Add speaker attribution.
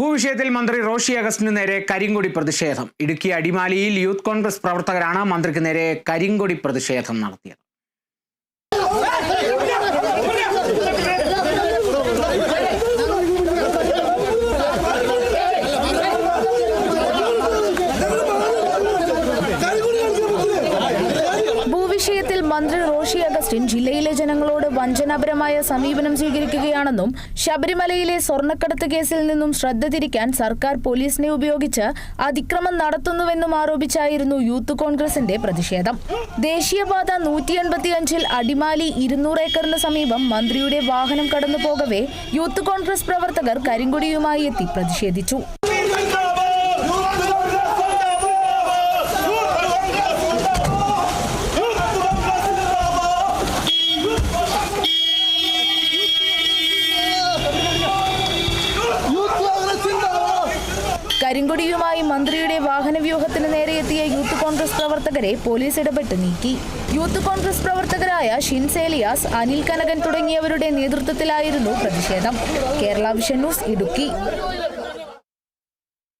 Speaker 1: ഭൂവിഷയത്തിൽ മന്ത്രി റോഷി അഗസ്റ്റിന് നേരെ കരിങ്കൊടി പ്രതിഷേധം. ഇടുക്കി അടിമാലിയിൽ യൂത്ത് കോൺഗ്രസ് പ്രവർത്തകരാണ് മന്ത്രിക്ക് നേരെ കരിങ്കൊടി പ്രതിഷേധം നടത്തിയത്.
Speaker 2: ഭൂവിഷയത്തിൽ മന്ത്രി റോഷി അഗസ്റ്റിൻ ജില്ലയിലെ ജനങ്ങളോട് വഞ്ചനാപരമായ സമീപനം സ്വീകരിക്കുകയാണെന്നും ശബരിമലയിലെ സ്വർണക്കടത്ത് കേസിൽ നിന്നും ശ്രദ്ധ തിരിക്കാൻ സർക്കാർ പോലീസിനെ ഉപയോഗിച്ച് അതിക്രമം നടത്തുന്നുവെന്നും ആരോപിച്ചായിരുന്നു യൂത്ത് കോൺഗ്രസിന്റെ പ്രതിഷേധം. ദേശീയപാത നൂറ്റി എൺപത്തിയഞ്ചിൽ അടിമാലി ഇരുന്നൂറ് ഏക്കറിന് സമീപം മന്ത്രിയുടെ വാഹനം കടന്നു പോകവേ യൂത്ത് കോൺഗ്രസ് പ്രവർത്തകർ കരിങ്കൊടിയുമായി എത്തി പ്രതിഷേധിച്ചു. കരിങ്കൊടിയുമായി മന്ത്രിയുടെ വാഹനവ്യൂഹത്തിന് നേരെ എത്തിയ യൂത്ത് കോൺഗ്രസ് പ്രവർത്തകരെ പോലീസ് ഇടപെട്ട് നീക്കി. യൂത്ത് കോൺഗ്രസ് പ്രവർത്തകരായ ഷിൻസേലിയാസ് അനിൽ കനകൻ തുടങ്ങിയവരുടെ നേതൃത്വത്തിലായിരുന്നു പ്രതിഷേധം. Kerala vision news Idukki.